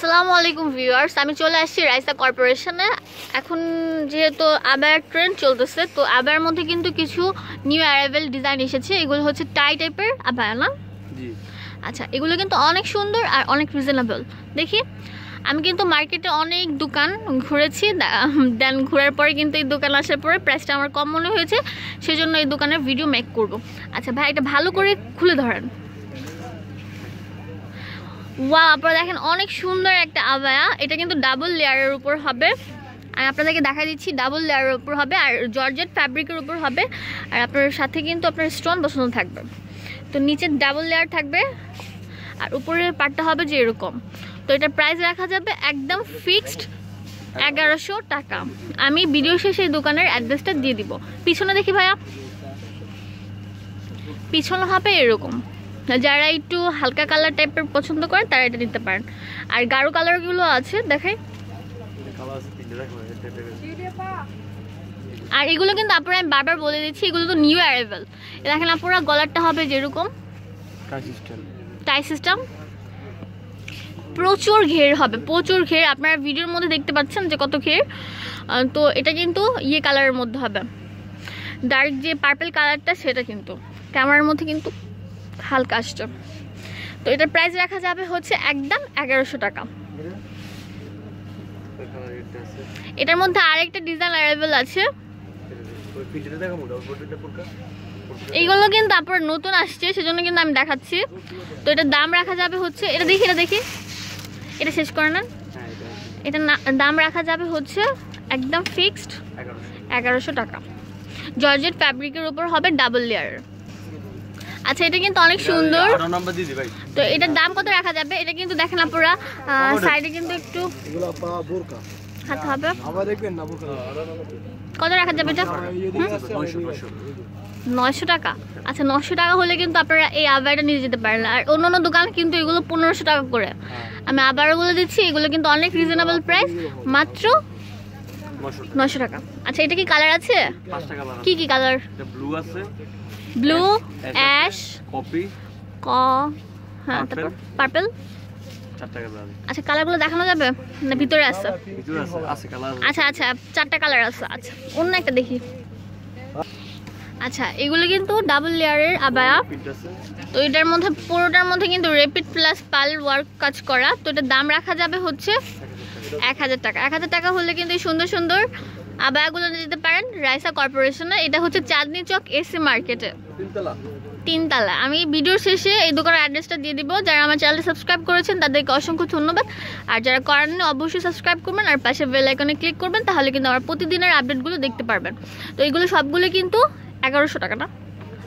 আসসালামু আলাইকুম ভিউয়ার্স আমি চলে আসছি রাইসা কর্পোরেশনে। এখন যেহেতু আবার ট্রেন্ড চলতেছে তো আবার মধ্যে কিন্তু কিছু নিউ অ্যারাইভেল ডিজাইন এসেছে। এগুলো হচ্ছে টাই টাইপের আবার না? আচ্ছা এগুলো কিন্তু অনেক সুন্দর আর অনেক রিজনেবল দেখি আমি কিন্তু মার্কেটে অনেক দোকান ঘুরেছি দেন ঘোরার পরে কিন্তু এই দোকান আসার পরে প্রাইসটা আমার কম মনে হয়েছে সেজন্য এই দোকানের ভিডিও মেক করব। আচ্ছা ভাই এটা ভালো করে খুলে ধরেন। ওয়া আপনারা দেখেন অনেক সুন্দর একটা আবায়া। এটা কিন্তু ডাবল লেয়ারের উপর হবে। আর আপনাদেরকে দেখা দিচ্ছি ডাবল লেয়ারের উপর হবে আর জর্জেট ফ্যাব্রিকের উপর হবে। আর আপনার সাথে কিন্তু আপনার স্টোন বসানো থাকবে। তো নিচে ডাবল লেয়ার থাকবে আর উপরের পার্টটা হবে যে এরকম। তো এটা প্রাইস রাখা যাবে একদম ফিক্সড এগারোশো টাকা। আমি ভিডিও শেষে দোকানের অ্যাড্রেসটা দিয়ে দিব। পিছনে দেখি ভাইয়া। পিছনে হবে এরকম। যারা একটু হালকা কালার টাইপের পছন্দ করে তারা এটা নিতে পারেন। আর গাঢ় কালারগুলো আছে দেখাই। আর এগুলো কিন্তু আপনারা আমি বারবার বলে দিচ্ছি এগুলো তো নিউ অ্যারাইভেল দেখেন আপনারা গলারটা হবে যেরকম। টাই সিস্টেম প্রচুর ঘের হবে প্রচুর ঘের। আপনারা ভিডিওর মধ্যে দেখতে পাচ্ছেন যে কত ঘের। তো এটা কিন্তু ইয়ে কালারের মধ্যে হবে। ডার্ক যে পার্পেল কালারটা সেটা কিন্তু। ক্যামেরার মধ্যে কিন্তু হালকা আসছে। তো এটার প্রাইস রাখা যাবে হচ্ছে একদম এগারোশো টাকা। এটার মধ্যে আরেকটা ডিজাইন অ্যাভেলেবল আছে। এইগুলো কিন্তু আপনার নতুন আসছে সেজন্য কিন্তু আমি দেখাচ্ছি। তো এটার দাম রাখা যাবে হচ্ছে এটা দেখি এটা দেখি। এটা শেষ করে নেন। হ্যাঁ এটা এটা দাম রাখা যাবে হচ্ছে একদম ফিক্সড এগারোশো। টাকা। জর্জেট ফ্যাব্রিকের উপর হবে ডাবল লেয়ার আচ্ছা এটা কিন্তু অনেক সুন্দর। তো এটার দাম কত রাখা যাবে? এটা কিন্তু দেখেন আপনারা সাইডে কিন্তু একটু হাতে হবে। আবার দেখবেন না বোরকা। কত রাখা যাবে এটা? নয়শো টাকা। আচ্ছা নশো টাকা হলে কিন্তু আপনারা এই আবারটা নিয়ে যেতে পারেন। আর অন্য অন্য দোকান কিন্তু এগুলো পনেরোশো টাকা করে। আমি আবারও বলে দিচ্ছি এগুলো কিন্তু অনেক রিজনেবল প্রাইস মাত্র নয়শো নশো টাকা। আচ্ছা এটা কি কালার আছে? কি কি কালার ব্লু আছে। ব্লু অ্যাশ কপি ক হ্যাঁ তারপর পার্পল আচ্ছা কালারগুলো দেখানো যাবে? না ভিতরে আছে? আচ্ছা আচ্ছা চারটা কালার আছে আচ্ছা। অন্য একটা দেখি। আচ্ছা এগুলো কিন্তু ডাবল লেয়ারের আবায়া। তো এটার মধ্যে পুরোটার মধ্যে কিন্তু রেপিড প্লাস পাল ওয়ার্ক কাজ করা। তো এটার দাম রাখা যাবে হচ্ছে এক হাজার টাকা। এক হাজার টাকা। হলে কিন্তু সুন্দর সুন্দর আবায়াগুলো যেতে পারেন রাইসা কর্পোরেশনে। এটা হচ্ছে চাঁদনি চক এসি মার্কেটে। তিনতলা? আমি ভিডিওর শেষে এই দোকানের অ্যাড্রেসটা দিয়ে দিব। যারা আমার চ্যানেল সাবস্ক্রাইব করেছেন তাদেরকে অসংখ্য ধন্যবাদ। আর যারা করেননি অবশ্যই সাবস্ক্রাইব করবেন আর পাশে বেল আইকনে ক্লিক করবেন তাহলে কিন্তু আমার প্রতিদিনের আপডেটগুলো দেখতে পারবেন। তো এইগুলো সবগুলো কিন্তু এগারোশো টাকা না?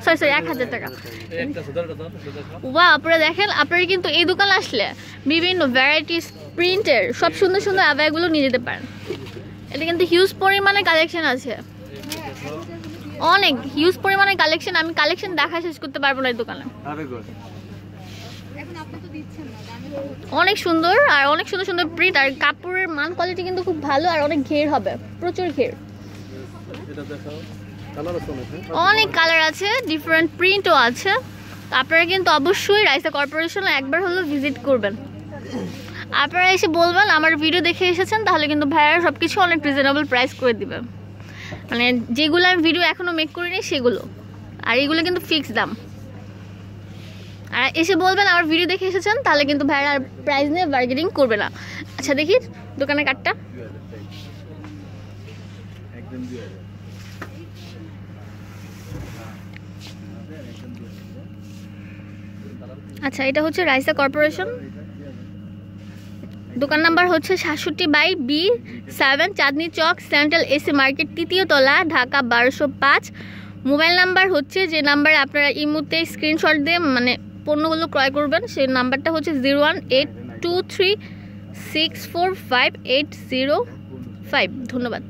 সরি সরি এক হাজার টাকা। ওয়া আপনারা দেখেন আপনারা কিন্তু এই দোকানে আসলে বিভিন্ন ভ্যারাইটিস প্রিন্টের সব সুন্দর সুন্দর আবায়াগুলো নিয়ে যেতে পারেন। এটা কিন্তু হিউজ পরিমাণে কালেকশন আছে। অনেক হিউজ পরিমাণে কালেকশন আমি কালেকশন দেখা শেষ করতে পারব না এই দোকানে। অনেক সুন্দর আর অনেক সুন্দর সুন্দর প্রিন্ট আর কাপড়ের মান কোয়ালিটি কিন্তু খুব ভালো আর অনেক ঘের হবে প্রচুর ঘের। অনেক হ্যাঁ? কালার আছে ডিফারেন্ট প্রিন্টও আছে। আপনারা কিন্তু অবশ্যই রাইসা কর্পোরেশনে একবার হলেও ভিজিট করবেন। আপনারা এসে বলবেন, আমার ভিডিও দেখে এসেছেন, তাহলে কিন্তু ভাইয়ারা সব কিছু অনেক রিজনেবল প্রাইস করে দিবে। মানে যেগুলো আমি ভিডিও এখনও মেক করিনি, সেগুলো। আর এগুলো কিন্তু ফিক্স দাম। আর এসে বলবেন, আমার ভিডিও দেখে এসেছেন, তাহলে কিন্তু ভাইয়ারা আর প্রাইস নিয়ে বার্গেনিং করবে না। আচ্ছা দেখি দুই হাজার আচ্ছা এটা হচ্ছে রাইসা কর্পোরেশন। দোকান নাম্বার হচ্ছে সাতষট্টি by B seven Chandni Chowk central AC market তৃতীয় তলা, ঢাকা বারোশো পাঁচ। মোবাইল নাম্বার হচ্ছে, যে নাম্বারে আপনারা ইমুতে স্ক্রিনশট দিয়ে মানে পণ্যগুলো ক্রয় করবেন, সেই নাম্বারটা হচ্ছে zero one eight two three six four five eight zero five ধন্যবাদ।